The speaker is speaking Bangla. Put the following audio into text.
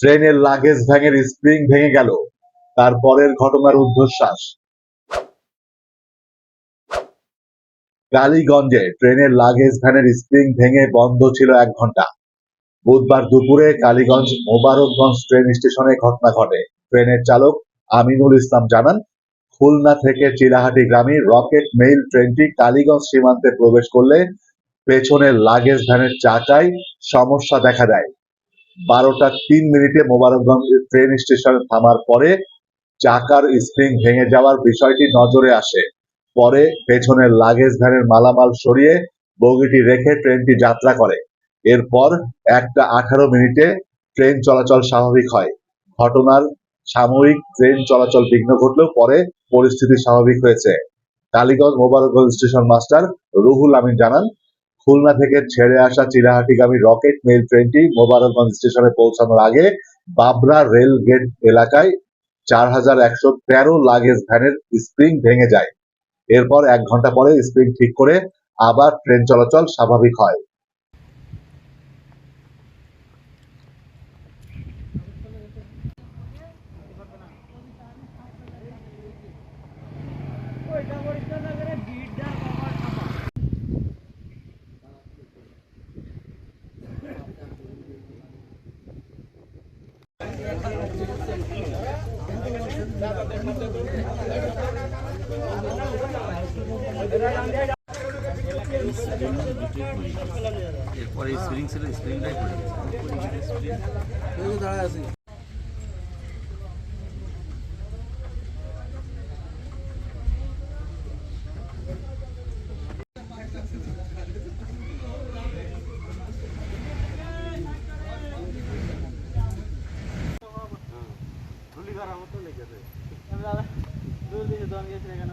ট্রেনের লাগেজ ভ্যানের স্প্রিং ভেঙে গেল। তারপরের ঘটনার ঊর্ধ্বশ্বাস কালীগঞ্জে ট্রেনের লাগেজ ভ্যানের স্প্রিং ভেঙে বন্ধ ছিল এক ঘণ্টা। বুধবার দুপুরে কালীগঞ্জ মোবারকগঞ্জ ট্রেন স্টেশনে ঘটনা ঘটে। ট্রেনের চালক আমিনুল ইসলাম জানান, খুলনা থেকে চিলাহাটি গ্রামী রকেট মেইল ট্রেনটি কালীগঞ্জ সীমান্তে প্রবেশ করলে পেছনের লাগেজ ভ্যানের চাকায় সমস্যা দেখা দেয়। বারোটা তিন মিনিটে মোবারকগঞ্জ ট্রেন স্টেশনে থামার পরে চাকার স্প্রিং ভেঙে যাওয়ার বিষয়টি নজরে আসে। পরে পেছনের লাগেজ ভ্যানের মালামাল সরিয়ে বগিটি রেখে ট্রেনটি যাত্রা করে। এরপর একটা আঠারো মিনিটে ট্রেন চলাচল স্বাভাবিক হয়। ঘটনার সাময়িক ট্রেন চলাচল বিঘ্ন ঘটলেও পরে পরিস্থিতি স্বাভাবিক হয়েছে। কালীগঞ্জ মোবারকগঞ্জ স্টেশন মাস্টার রুহুল আমিন জানান খুলনা থেকে ছেড়ে আসা চিরাহাটিগামী রকেট মেল ট্রেনটি মোবারকগঞ্জ স্টেশনে পৌঁছানোর আগে বাবরা রেল গেট এলাকায় চার হাজার একশো তেরো লাগেজ ভ্যানের স্প্রিং ভেঙে যায়। এরপর এক ঘণ্টা পরে স্প্রিং ঠিক করে আবার ট্রেন চলাচল স্বাভাবিক হয়। এরপরে স্প্রিং ছিল স্প্রিংটাই পড়ে দাঁড়ায় ধুলি করার মতো লেগেছে দুই দিকে দন গেছে এখানে